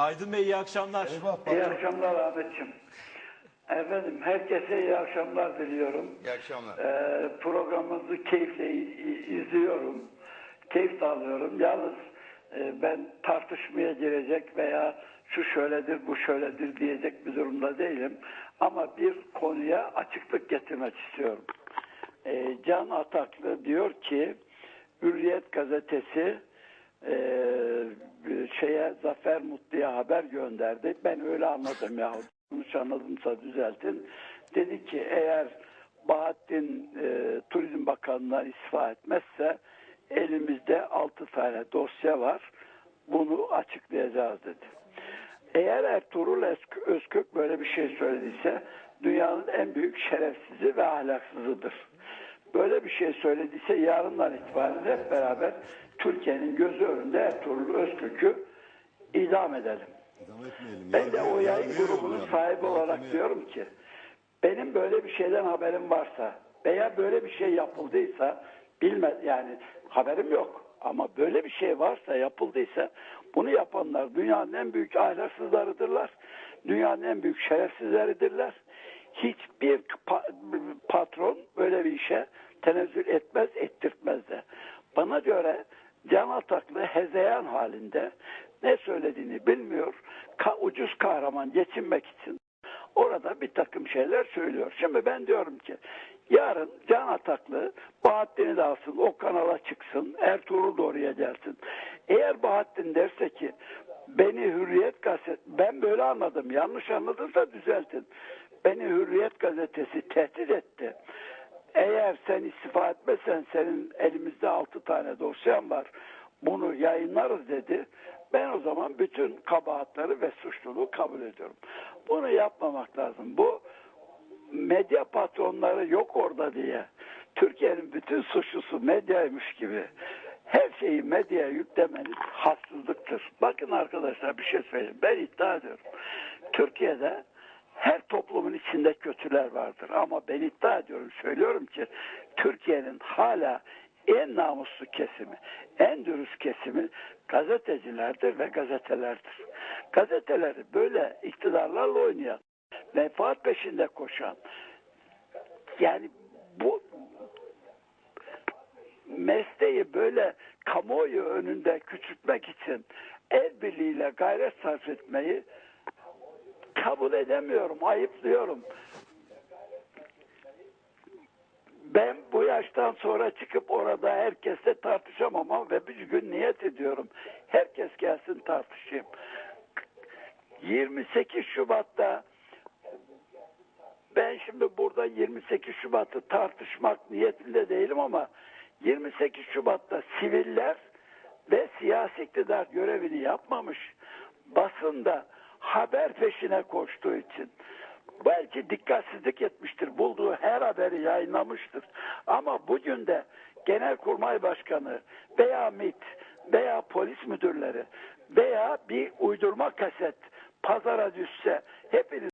Aydın Bey iyi akşamlar. Eyvah İyi akşamlar Ahmetciğim. Efendim herkese iyi akşamlar diliyorum. İyi akşamlar. Ee, programınızı keyifle izliyorum. Keyif de alıyorum. Yalnız e, ben tartışmaya girecek veya şu şöyledir bu şöyledir diyecek bir durumda değilim. Ama bir konuya açıklık getirmek istiyorum. Ee, Can Ataklı diyor ki Hürriyet gazetesi e, şeye Zafer Mutlu'ya haber gönderdi. Ben öyle anladım ya. Yanlış anladımsa düzeltin. Dedi ki eğer Bahattin e, Turizm Bakanlığı'na istifa etmezse elimizde 6 tane dosya var. Bunu açıklayacağız dedi. Eğer Ertuğrul Özk- Özkök böyle bir şey söylediyse dünyanın en büyük şerefsizi ve ahlaksızıdır. Böyle bir şey söylediyse yarından itibaren hep beraber Türkiye'nin gözü önünde Ertuğrul Özkök'ü idam edelim. İdam etmeyelim. Ben de o yayın grubunun sahibi olarak diyorum ki benim böyle bir şeyden haberim varsa veya böyle bir şey yapıldıysa bilme yani haberim yok ama böyle bir şey varsa yapıldıysa bunu yapanlar dünyanın en büyük ahlaksızlarıdırlar. Dünyanın en büyük şerefsizleridirler. Hiçbir pa- patron böyle bir işe tenezzül etmez, ettirtmez de. Bana göre Can Ataklı hezeyan halinde ne söylediğini bilmiyor. Ka- ucuz kahraman geçinmek için orada bir takım şeyler söylüyor. Şimdi ben diyorum ki yarın Can Ataklı Bahattin'i de alsın o kanala çıksın Ertuğrul da oraya gelsin. Eğer Bahattin derse ki beni Hürriyet gazet ben böyle anladım yanlış anladıysa düzeltin. Beni Hürriyet gazetesi tehdit etti. Eğer sen istifa etmezsen senin elimizde altı tane dosyan var. Bunu yayınlarız dedi. Ben o zaman bütün kabahatleri ve suçluluğu kabul ediyorum. Bunu yapmamak lazım. Bu medya patronları yok orada diye Türkiye'nin bütün suçlusu medyaymış gibi her şeyi medyaya yüklemeniz haksızlıktır. Bakın arkadaşlar bir şey söyleyeyim. Ben iddia ediyorum. Türkiye'de her toplumun içinde kötüler vardır. Ama ben iddia ediyorum, söylüyorum ki Türkiye'nin hala en namuslu kesimi, en dürüst kesimi gazetecilerdir ve gazetelerdir. Gazeteleri böyle iktidarlarla oynayan, menfaat peşinde koşan, yani bu mesleği böyle kamuoyu önünde küçültmek için el birliğiyle gayret sarf etmeyi kabul edemiyorum, ayıplıyorum. Ben bu yaştan sonra çıkıp orada herkesle tartışamam ve bir gün niyet ediyorum. Herkes gelsin tartışayım. 28 Şubat'ta ben şimdi burada 28 Şubat'ı tartışmak niyetinde değilim ama 28 Şubat'ta siviller ve siyasi iktidar görevini yapmamış basında haber peşine koştuğu için belki dikkatsizlik etmiştir. Bulduğu her haberi yayınlamıştır. Ama bugün de Genelkurmay Başkanı veya MİT veya polis müdürleri veya bir uydurma kaset pazara düşse hepiniz